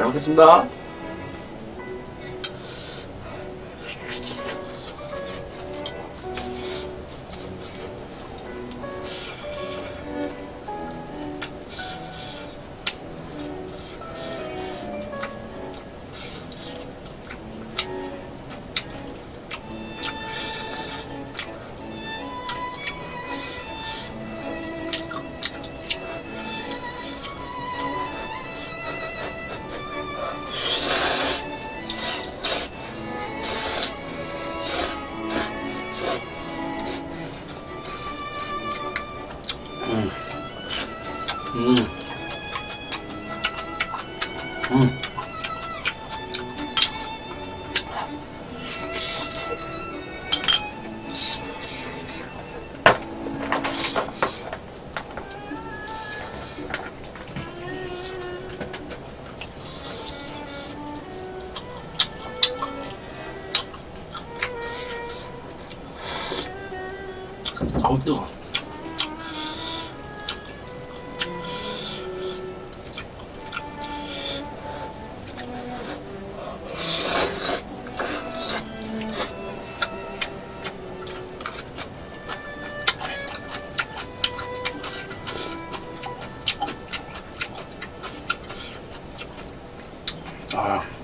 잘 먹겠습니다. 음. 아.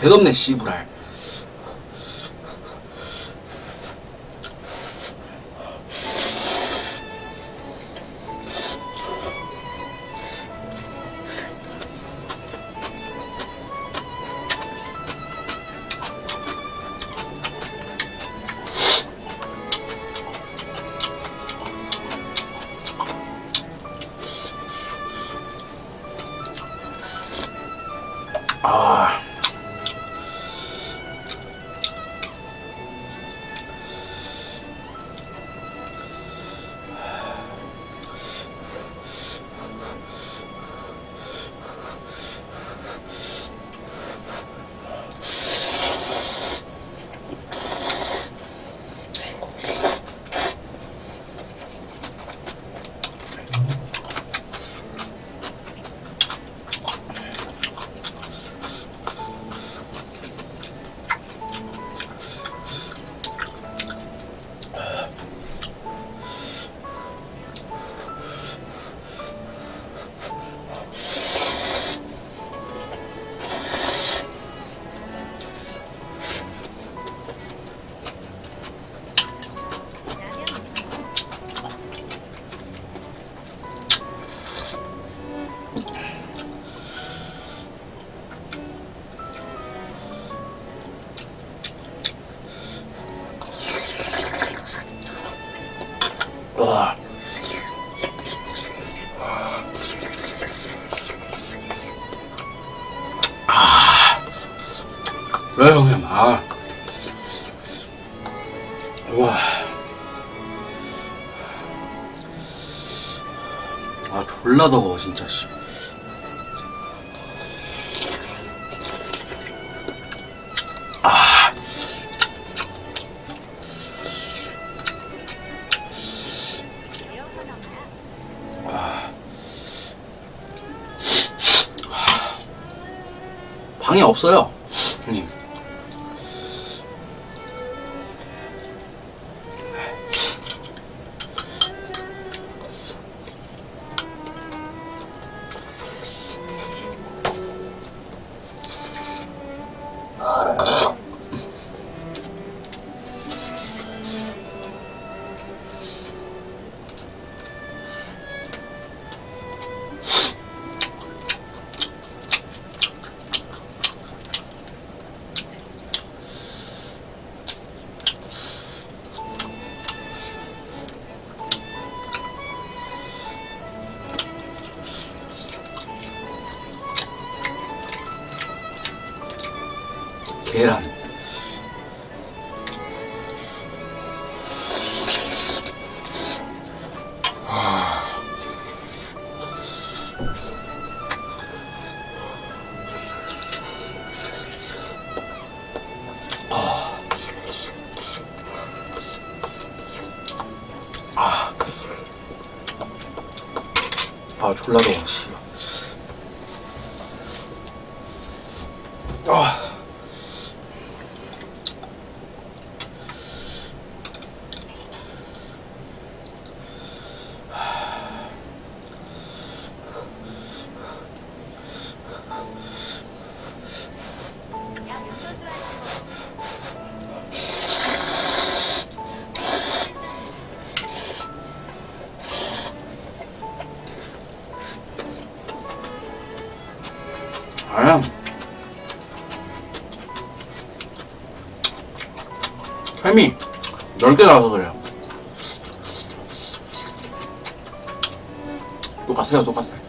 개덥네 씨부랄 왜 형님, 아. 와. 아, 졸라 더워, 진짜, 씨. 아. 방이 없어요, 졸라 더워, 씨. 햄이 넓게 나와서 그래요. 똑같아요, 똑같아요.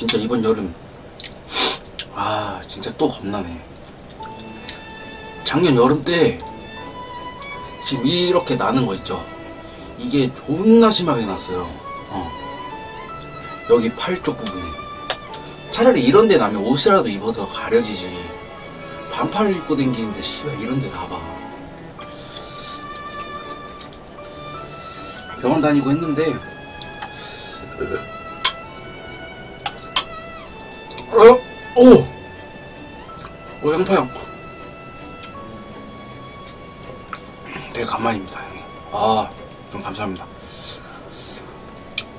진짜 이번 여름 아 진짜 또 겁나네. 작년 여름 때 지금 이렇게 나는 거 있죠. 이게 존나 심하게 났어요. 어. 여기 팔 쪽 부분에. 차라리 이런 데 나면 옷이라도 입어서 가려지지. 반팔을 입고 댕기는데 씨발 이런 데 나봐. 병원 다니고 했는데 오! 오 양파형 되게 간만입니다 형님 아 너무 감사합니다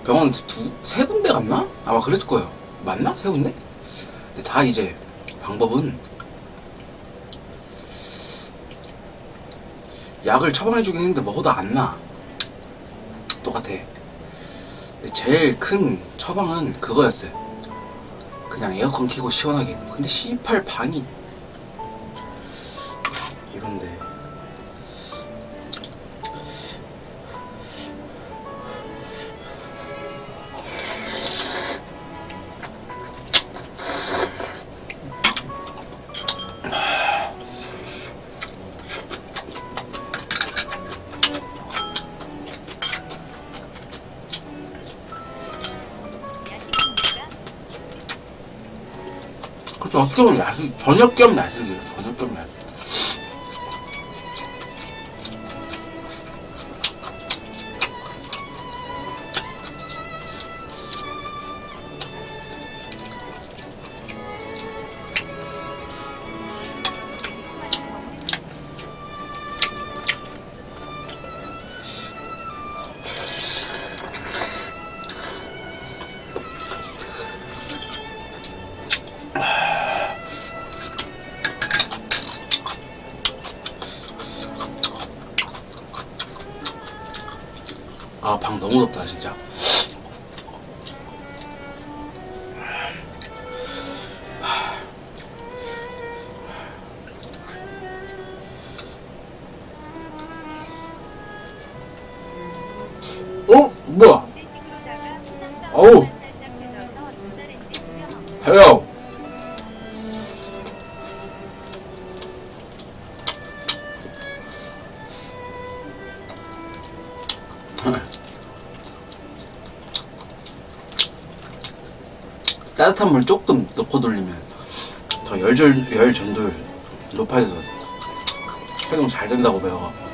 병원 두, 세 군데 갔나? 아마 그랬을 거예요 맞나? 세 군데? 근데 다 이제 방법은 약을 처방해주긴 했는데 먹어도 안 나. 똑같아. 제일 큰 처방은 그거였어요. 그냥 에어컨 켜고 시원하게. 근데 C8 방이 이런데 어떻게 보면 야식, 저녁 겸 야식이에요. 저녁 겸 야식. 따뜻한 물 조금 넣고 돌리면 더 열절 열 전도율 높아져서 해동 잘 된다고 배워갖고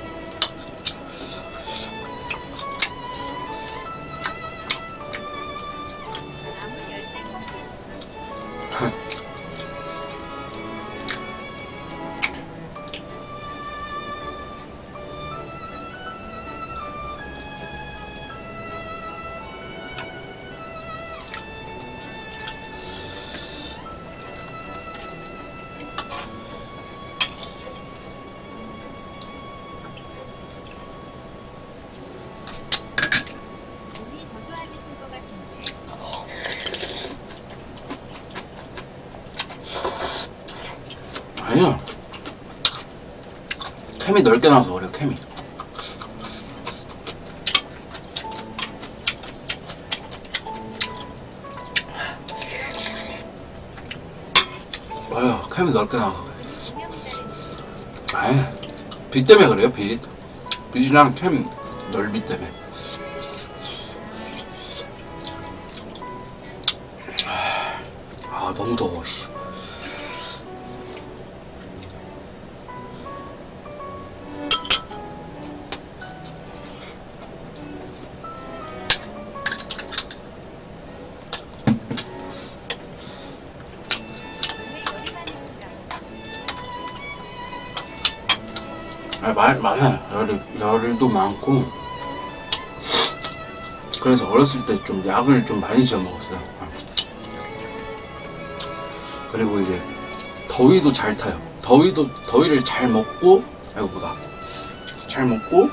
아유 캠이 넓게 아예 빛 때문에 그래요 빛 빛이랑 캠 넓이 때문에. 아 너무 더워 씨. 열도 많고. 그래서 어렸을 때 좀 약을 좀 많이 지어 먹었어요. 그리고 이제 더위도 잘 타요. 더위도, 더위를 잘 먹고, 아이고, 뭐다. 잘 먹고,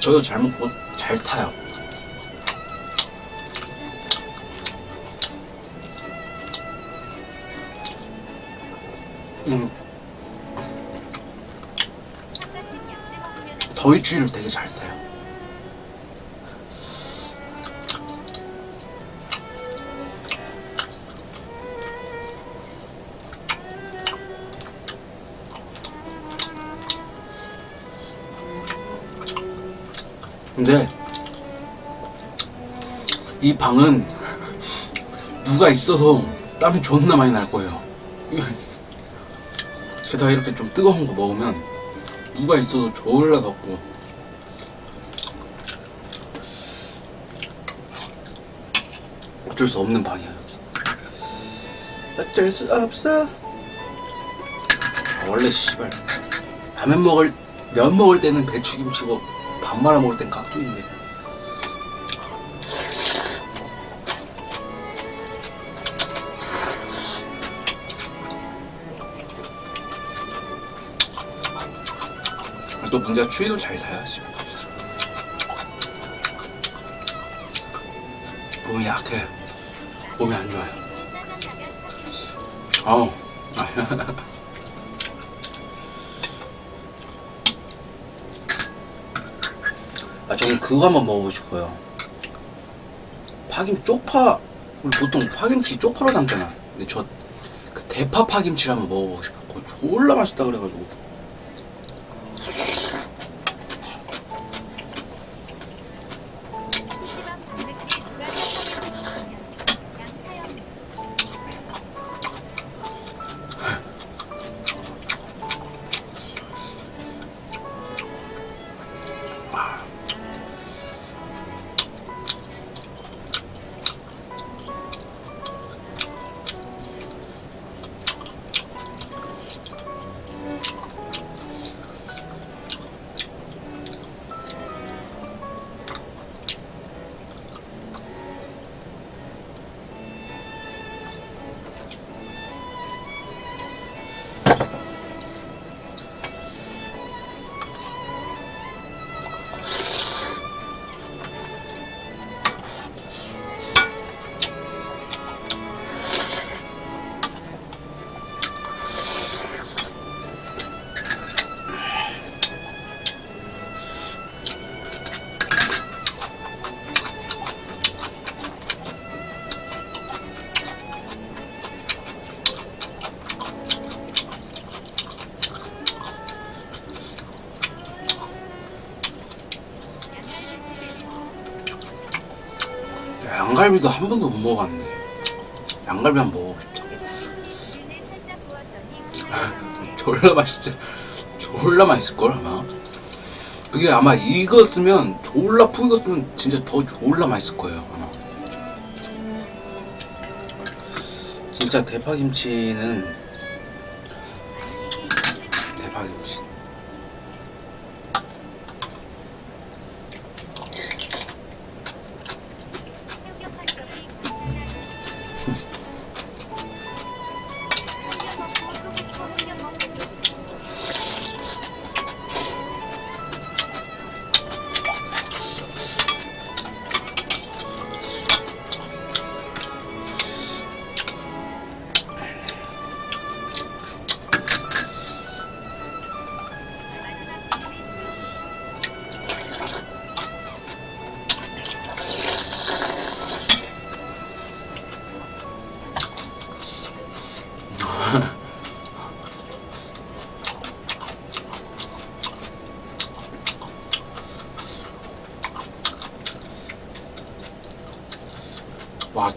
저도 잘 먹고 잘 타요. 음, 똑같은 약재 추위를 되게 잘 타요. 근데 이 방은 누가 있어서 땀이 존나 많이 날 거예요. 게다가 이렇게 좀 뜨거운 거 먹으면 누가 있어도 졸라 덥고 어쩔 수 없는 방이야 여기 어쩔 수 없어. 아, 원래 씨발. 라면 먹을 면 먹을 때는 배추김치고 밥 말아 먹을 땐 깍두기인데. 또 문제가 추위도 잘 타야지 몸이 약해 몸이 안 좋아요. 아우. 아 저는 그거 한번 먹어보고 싶어요. 파김 쪽파 우리 보통 파김치 쪽파로 담잖아. 근데 저 그 대파 파김치를 한번 먹어보고 싶어 그거 졸라 맛있다 그래가지고 양갈비도 한 번도 못 먹어봤는데. 양갈비 한번 먹어 기름에 살짝 구웠더니 졸라 맛있지? 졸라 맛있을걸 아마? 그게 아마 익었으면 졸라 푹 익었으면 진짜 더 졸라 맛있을 거예요 아마. 진짜 대파김치는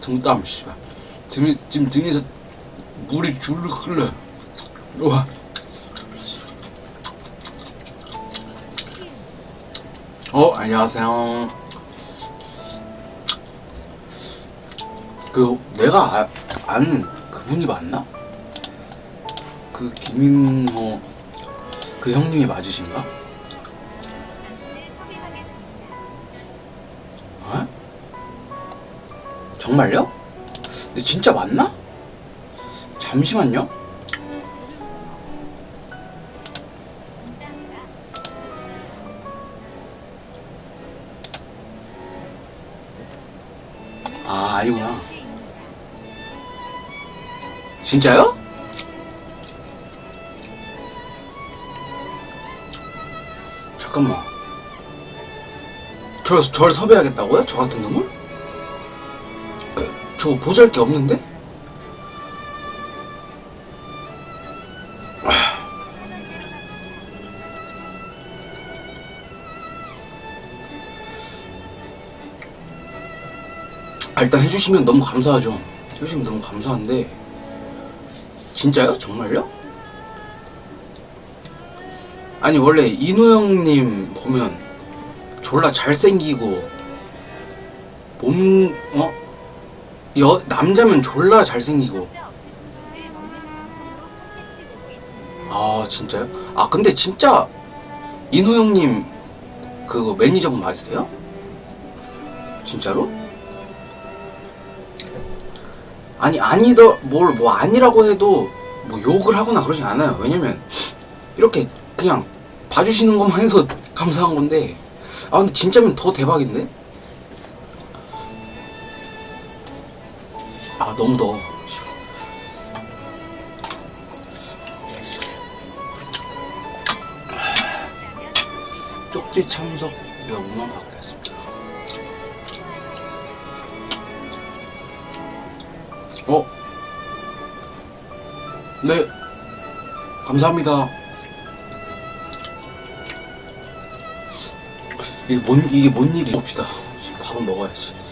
등땀 씨발 등, 지금 등에서 물이 줄르 흘러요 와 어, 안녕하세요. 그, 내가 아, 아는 그분이 맞나? 그, 김인호, 그 형님이 맞으신가? 정말요? 근데 진짜 맞나? 잠시만요. 아, 아니구나. 진짜요? 잠깐만. 저, 절 섭외하겠다고요? 저 같은 놈을? 저 보잘 게 없는데? 아, 일단 해주시면 너무 감사하죠. 해주시면 너무 감사한데. 진짜요? 정말요? 아니, 원래 이노 형님 보면 졸라 잘생기고, 몸, 어? 여, 남자면 졸라 잘생기고. 아, 진짜요? 아, 근데 진짜 이노 형님 그거 매니저분 맞으세요? 진짜로? 아니 아니더 뭘 뭐 아니라고 해도 뭐 욕을 하거나 그러진 않아요. 왜냐면 이렇게 그냥 봐주시는 것만 해서 감사한 건데 아 근데 진짜면 더 대박인데? 너무 더워. 쪽지 참석 여부만 받겠습니다. 어? 네. 감사합니다. 이게 뭔, 이게 뭔 일이 봅시다. 밥은 먹어야지.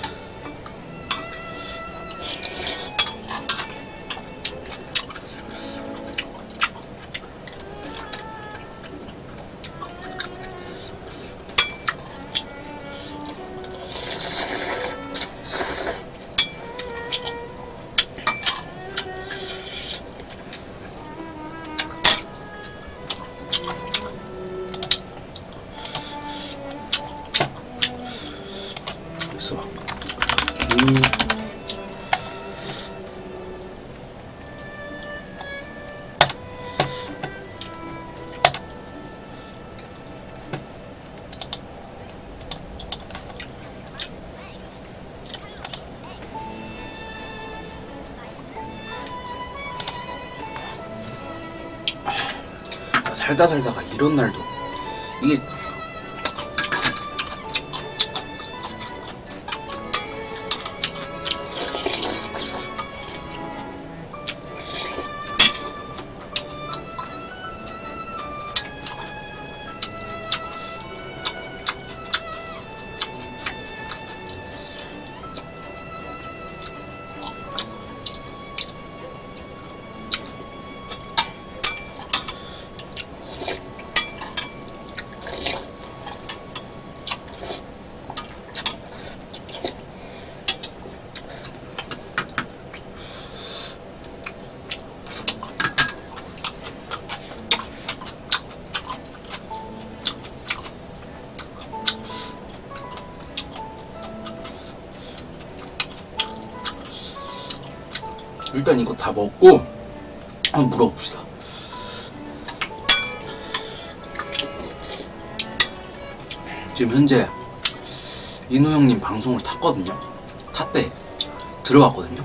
살다 살다가 이런 날도 이게 먹고 한번 물어봅시다. 지금 현재 인호 형님 방송을 탔거든요. 탔대. 들어왔거든요.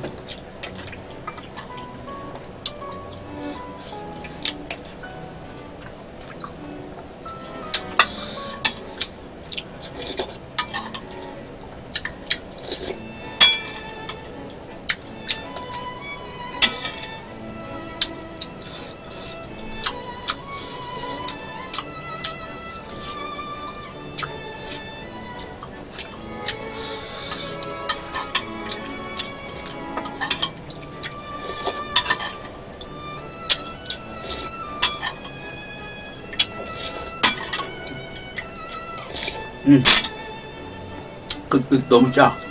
骨架